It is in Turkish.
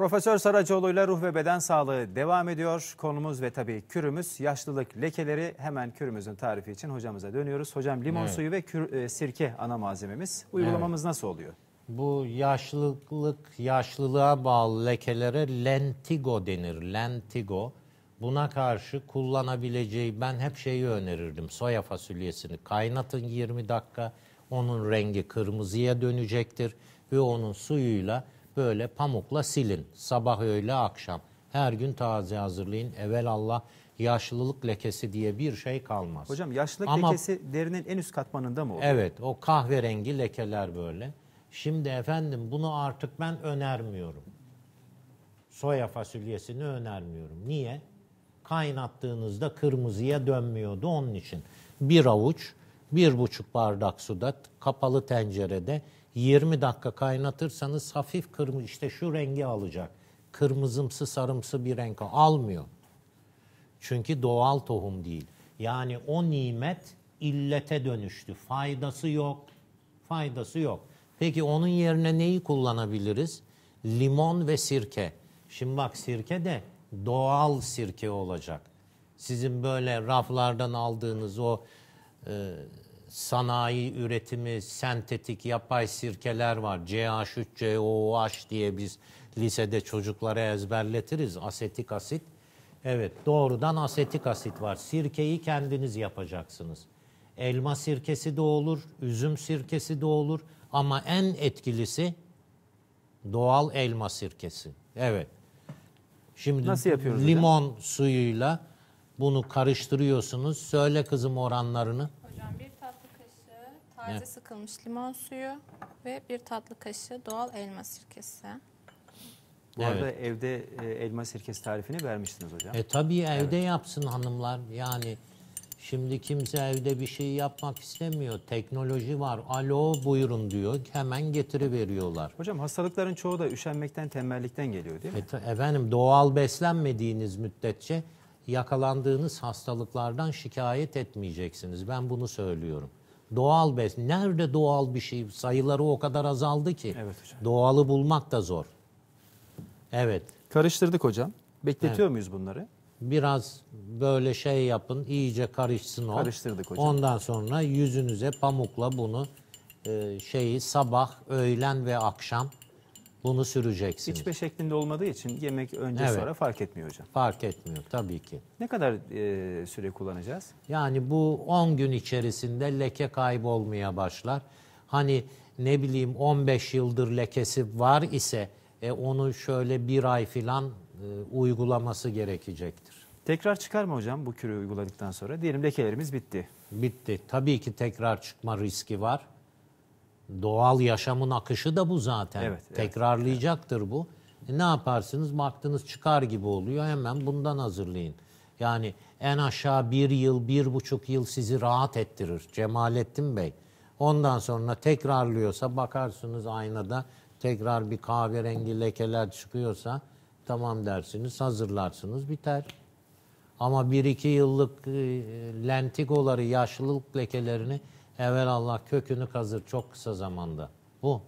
Profesör Saracoğlu ile ruh ve beden sağlığı devam ediyor. Konumuz ve tabii kürümüz yaşlılık lekeleri. Hemen kürümüzün tarifi için hocamıza dönüyoruz. Hocam limon Evet. suyu ve kür- e, sirke ana malzememiz. Uygulamamız nasıl oluyor? Bu yaşlılık, yaşlılığa bağlı lekelere lentigo denir. Lentigo. Buna karşı kullanabileceği ben hep şeyi önerirdim. Soya fasulyesini kaynatın 20 dakika. Onun rengi kırmızıya dönecektir. Ve onun suyuyla böyle pamukla silin. Sabah öğle akşam. Her gün taze hazırlayın. Evelallah yaşlılık lekesi diye bir şey kalmaz. Hocam yaşlılık Ama- lekesi derinin en üst katmanında mı oluyor? Evet o kahverengi lekeler böyle. Şimdi efendim bunu artık ben önermiyorum. Soya fasulyesini önermiyorum. Niye? Kaynattığınızda kırmızıya dönmüyordu onun için. Bir avuç, bir buçuk bardak suda kapalı tencerede 20 dakika kaynatırsanız hafif kırmızı işte şu rengi alacak. Kırmızımsı sarımsı bir renk almıyor. Çünkü doğal tohum değil. Yani o nimet illete dönüştü. Faydası yok. Faydası yok. Peki onun yerine neyi kullanabiliriz? Limon ve sirke. Şimdi bak sirke de doğal sirke olacak. Sizin böyle raflardan aldığınız o e, sanayi üretimi sentetik yapay sirkeler var. CH3, COOH diye biz lisede çocuklara ezberletiriz. Asetik asit. Evet doğrudan asetik asit var. Sirkeyi kendiniz yapacaksınız. Elma sirkesi de olur, üzüm sirkesi de olur ama en etkilisi doğal elma sirkesi. Evet. Şimdi Nasıl yapıyoruz hocam? limon suyuyla bunu karıştırıyorsunuz. Söyle kızım oranlarını. Taze sıkılmış limon suyu ve bir tatlı kaşığı doğal elma sirkesi. Bu Evet. arada evde e, elma sirkesi tarifini vermiştiniz hocam. E tabii evde yapsın hanımlar. Yani şimdi kimse evde bir şey yapmak istemiyor. Teknoloji var. Alo buyurun diyor. Hemen getiriveriyorlar. Hocam hastalıkların çoğu da üşenmekten, tembellikten geliyor değil mi? E ta- efendim doğal beslenmediğiniz müddetçe yakalandığınız hastalıklardan şikayet etmeyeceksiniz. Ben bunu söylüyorum. Doğal bes. Nerede doğal bir şey? Sayıları o kadar azaldı ki. Evet hocam. Doğalı bulmak da zor. Evet. Karıştırdık hocam. Bekletiyor muyuz bunları? Biraz böyle şey yapın, iyice karışsın o. Karıştırdık hocam. Ondan sonra yüzünüze pamukla bunu e, şeyi sabah, öğlen ve akşam bunu süreceksiniz. İçme şeklinde olmadığı için yemek önce Evet. sonra fark etmiyor hocam. Fark etmiyor tabii ki. Ne kadar e, süre kullanacağız? Yani bu 10 gün içerisinde leke kaybolmaya başlar. Hani ne bileyim 15 yıldır lekesi var ise e, onu şöyle bir ay filan e, uygulaması gerekecektir. Tekrar çıkar mı hocam bu kürü uyguladıktan sonra? Diyelim lekelerimiz bitti. Bitti. Tabii ki tekrar çıkma riski var. Doğal yaşamın akışı da bu zaten. Evet, evet, Tekrarlayacaktır bu. E ne yaparsınız? Baktınız çıkar gibi oluyor. Hemen bundan hazırlayın. Yani en aşağı bir yıl, bir buçuk yıl sizi rahat ettirir Cemalettin Bey. Ondan sonra tekrarlıyorsa bakarsınız aynada tekrar bir kahverengi lekeler çıkıyorsa tamam dersiniz, hazırlarsınız, biter. Ama bir iki yıllık e, lentigoları, yaşlılık lekelerini evvel Allah kökünü kazır çok kısa zamanda. Bu.